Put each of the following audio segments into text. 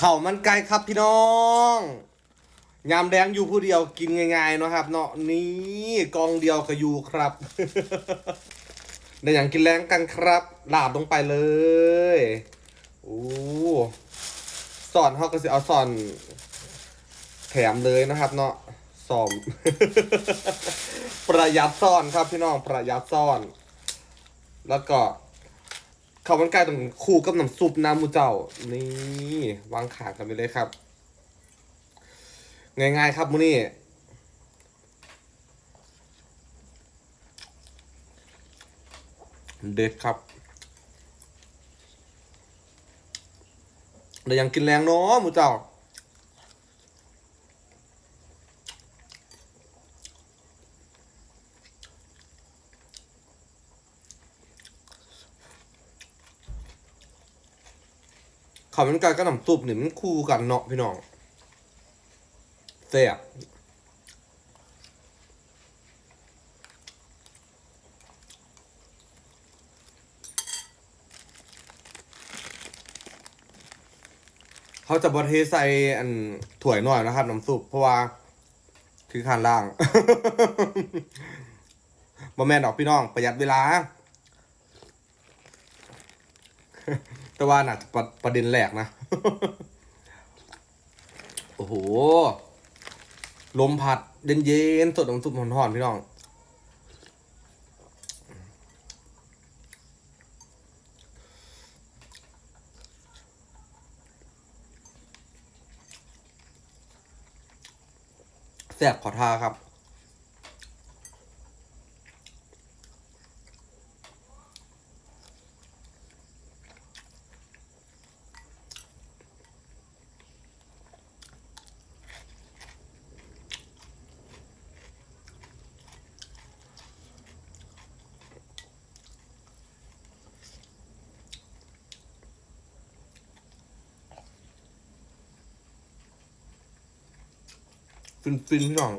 ข้าวมันไก่ครับพี่น้องยามแดงอยู่ผู้เดียวกินง่ายๆเนาะครับเนาะนี่กองเดียวก็อยู่ครับได้อย่างกินแรงกันครับลาบลงไปเลยโอ้สอนเขาก็สิเอาสอน แถมเลยนะครับ เนาะสอมประหยัดซ่อนครับพี่น้องประหยัดซ่อน แล้วก็ ข้าวมันไก่ต้องคู่กับน้ำซุปน้ำมูเจ้า นี่วางขากันไปเลยครับ ง่ายๆครับมื้อนี้เด็ดครับแต่ยังกินแรงเนาะมูเจ้า ข้าวมันไก่กับน้ำซุปนี่มันคู่กันเนาะพี่น้องแซ่บเขาจะบดเทใส่อันถ้วยหน่อยนะครับน้ำซุปเพราะว่าคือขานล่างบ่แม่นดอกพี่น้องประหยัดเวลา แต่ว่าน่ะประประเด็นแรกนะ โอ้โห ลมพัดเย็นเย็นๆสดน้ำซุปหอนๆพี่น้องแซ่บขอทาครับ ฟินฟินๆพี่น้อง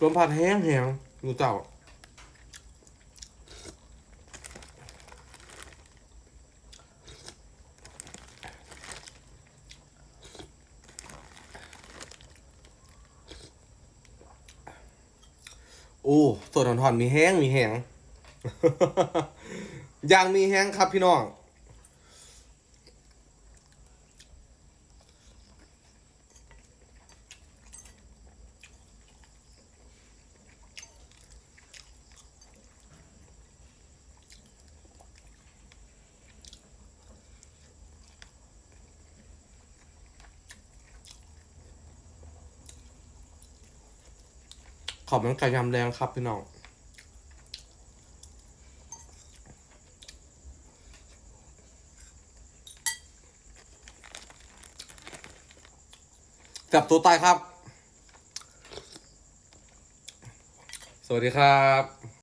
ลมพัดแห้งแห้งอยู่เจ้าโอ้สดหอนๆมีแห้งมีแห้งย่างมีแห้งครับพี่น้อง ขอบมันไก่ยำแรงครับพี่น้องจับตัวตายครับ สวัสดีครับ